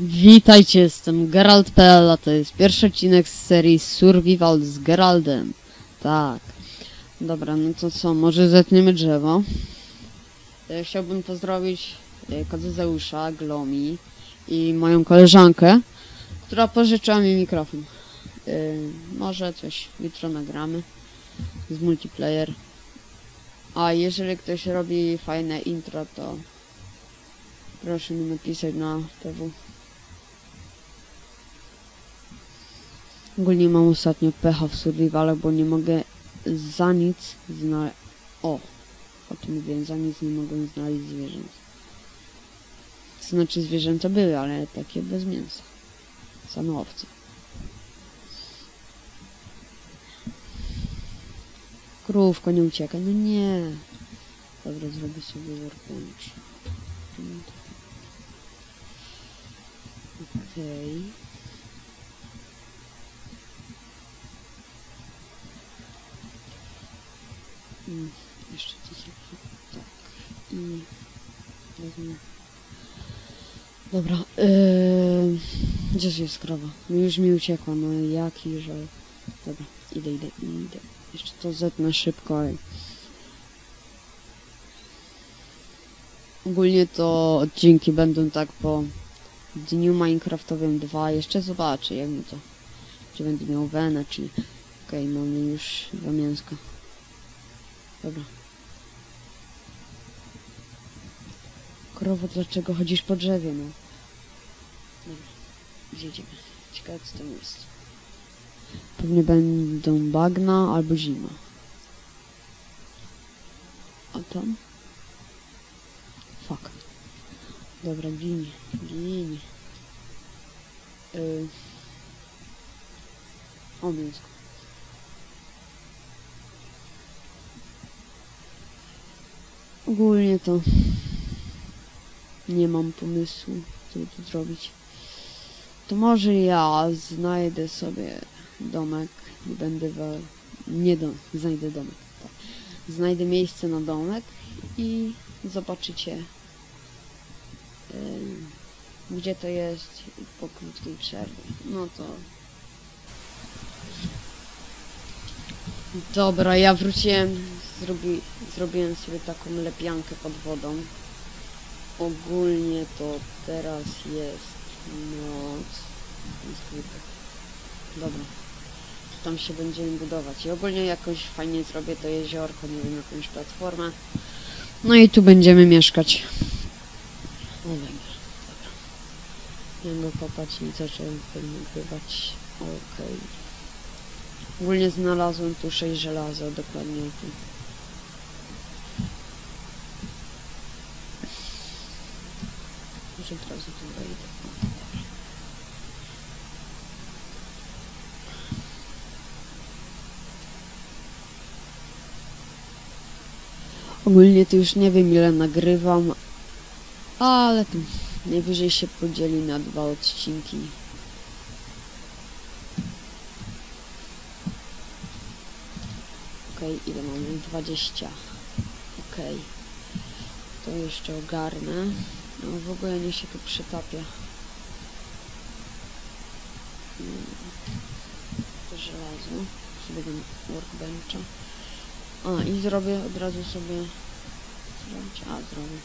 Witajcie, jestem Geralt.pl, a to jest pierwszy odcinek z serii Survival z Geraldem. Tak. Dobra, no to co, może zetniemy drzewo. E, Chciałbym pozdrowić e, Kadzeusza, Glomi i moją koleżankę, która pożyczyła mi mikrofon. E, Może coś jutro nagramy z multiplayer. A jeżeli ktoś robi fajne intro, to proszę mi napisać na PW. Ogólnie mam ostatnio pecha w survivalach, bo nie mogę za nic znaleźć... O! O tym mówiłem, za nic nie mogłem znaleźć zwierząt. Znaczy zwierzęta były, ale takie bez mięsa. Same owce. Krówko, nie uciekaj, no nie. Dobra, zrobię sobie workbench. Okej. Mm, jeszcze coś. Tak. I wezmę. Dobra. Yy, gdzież jest krowa? Już mi uciekła, no jaki żal. Dobra, idę, idę, idę. Jeszcze to zetnę szybko. i- Ogólnie to odcinki będą tak po dniu Minecraftowym 2. Jeszcze zobaczę, jak mi to. Czy będę miał wenę, czy. Okej, mamy już dwa mięska. Dobra. Krowo, dlaczego chodzisz po drzewie, no? Dobra, gdzie idziemy? Ciekawe, co tam jest. Pewnie będą bagna albo zima. A tam? Fuck. Dobra, gin, gin. Yy. O, mięsko. Ogólnie to nie mam pomysłu, co tu zrobić. To może ja znajdę sobie domek i będę we... Nie dom, znajdę domek. Tak. Znajdę miejsce na domek i zobaczycie em, gdzie to jest po krótkiej przerwie. No to... Dobra, ja wróciłem, zrobi, zrobiłem sobie taką lepiankę pod wodą. Ogólnie to teraz jest noc. Dobra. Tam się będziemy budować. I ogólnie jakoś fajnie zrobię to jeziorko, nie wiem, jakąś platformę. No i tu będziemy mieszkać. O węgiel. Dobra. Miałem go kopać i zacząłem nagrywać. Okej. Ogólnie znalazłem tu 6 żelaza, dokładnie tu. Może od tu wejdę. Ogólnie to już nie wiem ile nagrywam, ale to najwyżej się podzieli na dwa odcinki. Okej, ile mamy? 20. Okej. To jeszcze ogarnę. No w ogóle nie się tu przytapia. Mm, To żelazo. Sobie dam workbencha. A i zrobię od razu sobie... Zrobić? A, zrobię.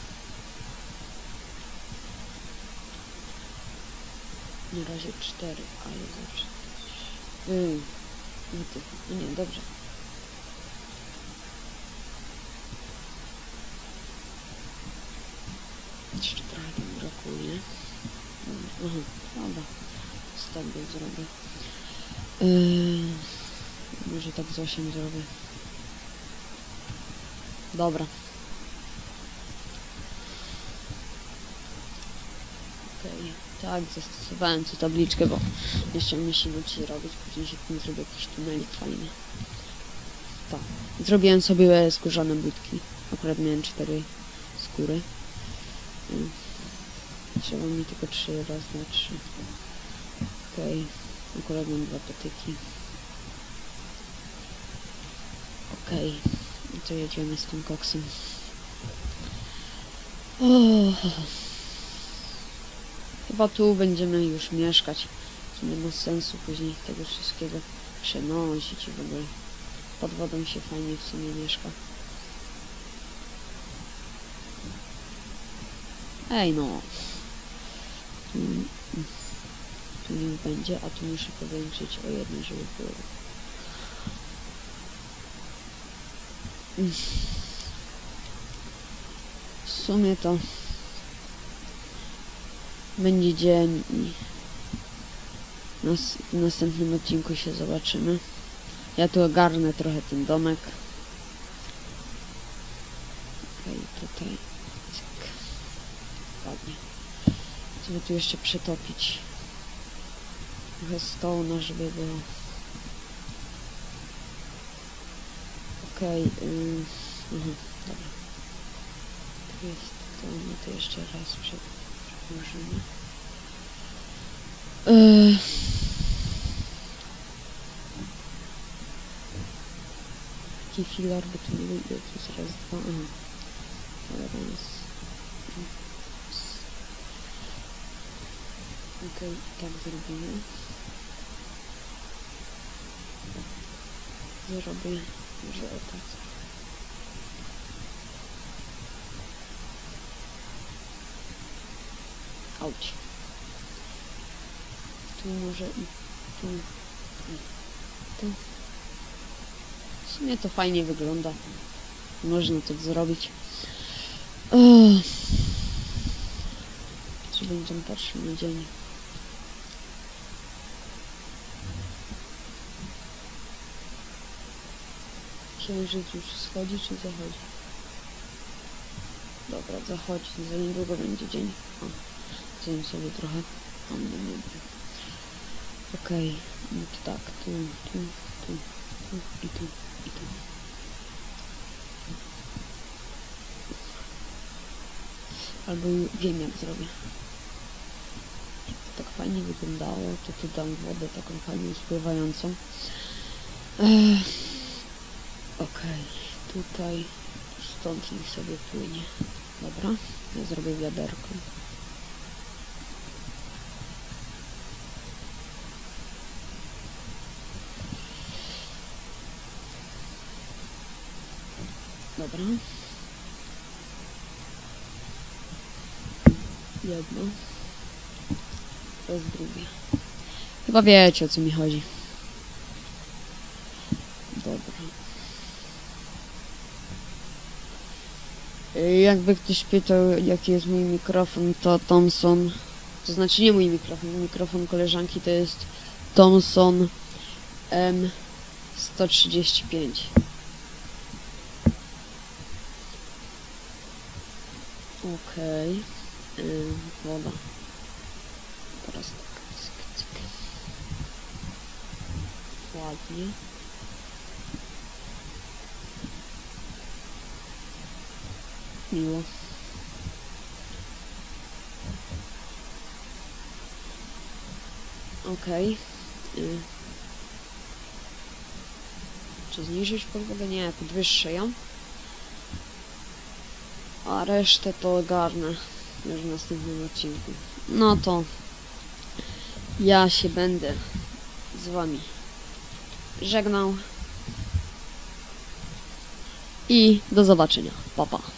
Na razie cztery, ale zawsze... Yy, nie, dobrze. Jeszcze trochę brakuje. Aha, dobra. Stąd zrobię. Yy, może tak z 8 zrobię. Dobra. Okej, tak, zastosowałem tu tabliczkę, bo jeszcze mi się dzisiaj robić, później się tym zrobię jakiś tunelik fajny. Tak. Zrobiłem sobie skórzane budki. Akurat miałem cztery skóry. Trzeba mi tylko trzy, raz, dwa, trzy. Okej, akurat mam dwa patyki. Okej, no to jedziemy z tym koksem. O, Chyba tu będziemy już mieszkać. Nie ma sensu później tego wszystkiego przenosić i w ogóle pod wodą się fajnie w sumie mieszka. Ej no. Tu, tu nie będzie, a tu muszę powiększyć o jedno, żeby było. W sumie to będzie dzień i nas, w następnym odcinku się zobaczymy. Ja tu ogarnę trochę ten domek. Okej, tutaj. Cyk. Ładnie. Żeby tu jeszcze przetopić. Trochę stołna, żeby było. Okej, ym, mhm, dobra. Tu jest to, no to jeszcze raz przed, przedłużymy. Yy. Taki filar, bo tu nie lubię, tu jest raz, dwa, aha. Tolerans. Okej, tak zrobimy. Zrobię, może tak. Auć. Tu może i tu. I tu. W sumie to fajnie wygląda. Można tak zrobić. Ugh. Czy będziemy patrzył na dzień? Księżyc już schodzi czy zachodzi? Dobra, zachodzi. Za niedługo będzie dzień. O, zjem sobie trochę. Okej, no to tak, tu, tu, tu, tu i tu, i tu. Albo wiem jak zrobię. To tak fajnie wyglądało, to tu dam wodę taką fajnie spływającą. Ech. Okej, tutaj stąd niech sobie płynie. Dobra, ja zrobię wiaderko. Dobra. Jedno. To jest drugie. Chyba wiecie o co mi chodzi. Dobra. Jakby ktoś pytał, jaki jest mój mikrofon, to Thomson. To znaczy nie mój mikrofon, mikrofon koleżanki to jest Thomson M135. Okej. Okay. Woda. Teraz tak. Ładnie. Miło. Okej. Y. Czy zniżyć podłogę? Nie, podwyższę ją. A resztę to ogarnę już w następnym odcinku. No to ja się będę z wami żegnał. I do zobaczenia. Pa, pa.